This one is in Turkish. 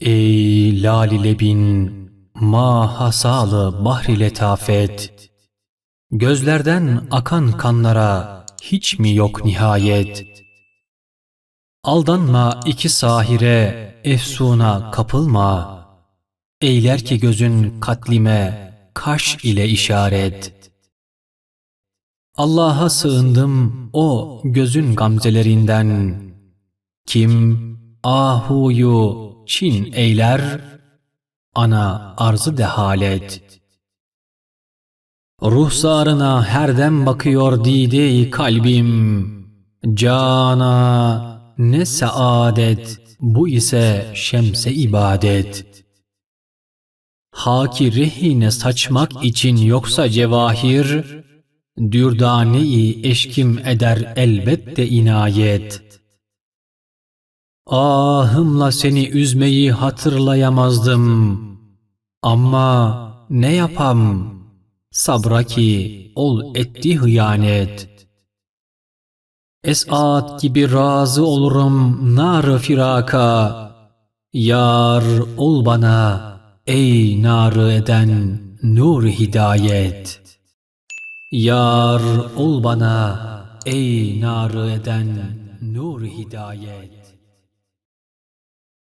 Ey lali lebin, ma hasalı bahri letafet. Gözlerden akan kanlara hiç mi yok nihayet? Aldanma iki sahire, efsuna kapılma. Eyler ki gözün katlime, kaş ile işaret. Allah'a sığındım o gözün gamzelerinden. Kim ahuyu Çin eyler, ana arzı dehalet. Ruhsarına herdem bakıyor dide kalbim. Cana ne saadet, bu ise şemse ibadet. Haki rehine saçmak için yoksa cevahir, Dürdane-i eşkim eder elbette inayet. Ahımla seni üzmeyi hatırlayamazdım. Ama ne yapam? Sabra ki ol etti hıyanet. Esat gibi razı olurum nar firaka. Yar ol bana ey narı eden nur hidayet. Yar ol bana ey narı eden nur hidayet.